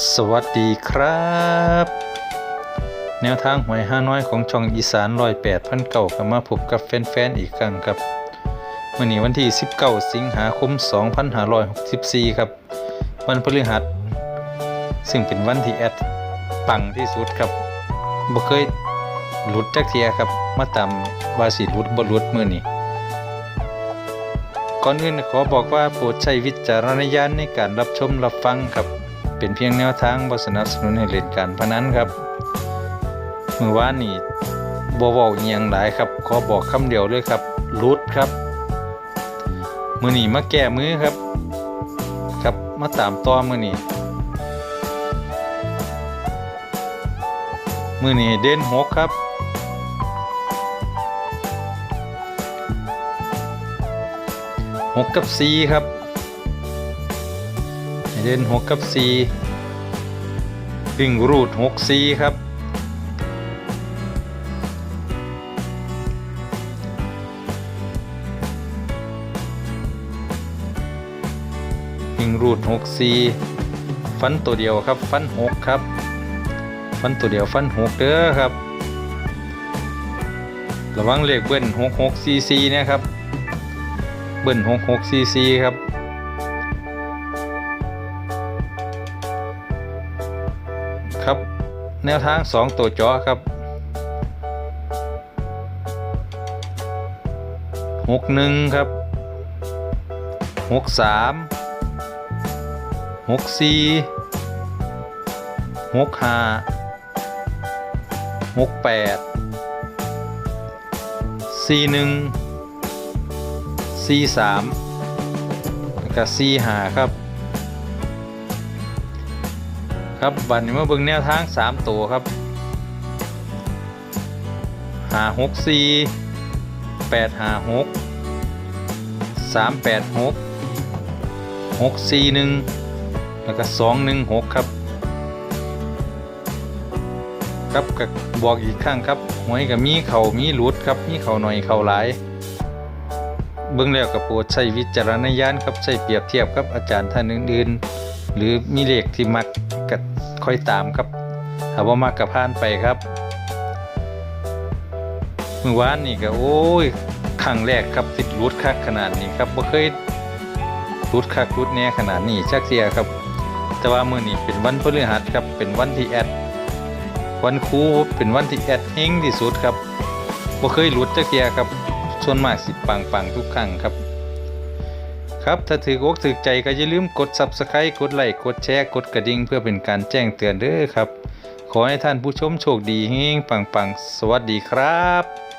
สวัสดีครับ แนวทางหวยห้าน้อยของช่องอีสานร้อยแปดพันเก่ากับมาพบกับแฟนๆอีกครั้งครับมื่อนี้วันที่ 19 สิงหาคม 2564 ครับ วันพฤหัส ซึ่งเป็นวันที่แอดปังที่สุดครับบ่เคยหลุดจักเทียครับ มาตามวาสิหลุดบ่หลุดมือนี้ก่อนอื่นขอบอกว่าโปรดใช้วิจารณญาณในการรับชมรับฟังครับ เป็นเพียงแนวทางบสนับสนุนให้เล่นการพนันครับมือว่านนี่บ่เว้าอีหยังหลายครับ ขอบอกคำเดียวเลยครับรุดครับ มือนี้มาแก้มือครับ ครับมาตามต่อมือนี้มือนี้เด่นหกครับหกกับสี่ครับ เล่นหกกับสี่วิ่งรูดหกสี่ครับวิ่งรูดหกสี่ฟันตัวเดียวครับ ฟันหกครับ ฟันตัวเดียวฟันหกเด้อครับ ระวังเลขเบิ้ลหกหกสี่สี่นะครับ เบิ้ล6 6 cc ครับ ครับ แนวทาง 2 ตัวจอครับ 61 ครับ 63 64 65 68 41 C สามกับ C หาครับ ครับบัดนี้มาเบิ่งแนวทาง 3 ตัวครับหาหกสี่แปดหาหกสามแปดหกหกสี่หนึ่งแล้วก็สองหนึ่งหกครับ ครับกับบอกอีกครั้งครับหวยกับมีเขามีหลุดครับมีเขาหน่อยเขาหลายเบื้องแล้วกับโปรดใช้วิจารณญาณครับใช้เปรียบเทียบกับอาจารย์ท่านอื่นๆ หรือมีเลขที่มัก กัค่อยตามครับถ้าว่ามักกับพานไปครับเมื่อวานนี่ก็โอ้ยครั้งแรกครับติดรุดคักขนาดนี้ครับบ่เคยรุดคักรุดแน่ขนาดนี้ชักเสียครับ แต่ว่ามื้อนี้เป็นวันพฤหัสครับเป็นวันที่แอดวันครูเป็นวันที่แอดเฮงที่สุดครับบ่เคยหลุดจักเทียครับส่วนมากสิปังปังทุกครั้งครับ ครับ ถ้าถือกอกถือใจก็อย่าลืมกด Subscribe กดไลค์กดแชร์กดกระดิ่งเพื่อเป็นการแจ้งเตือนเด้อครับ ขอให้ท่านผู้ชมโชคดีเฮงปังปังสวัสดีครับ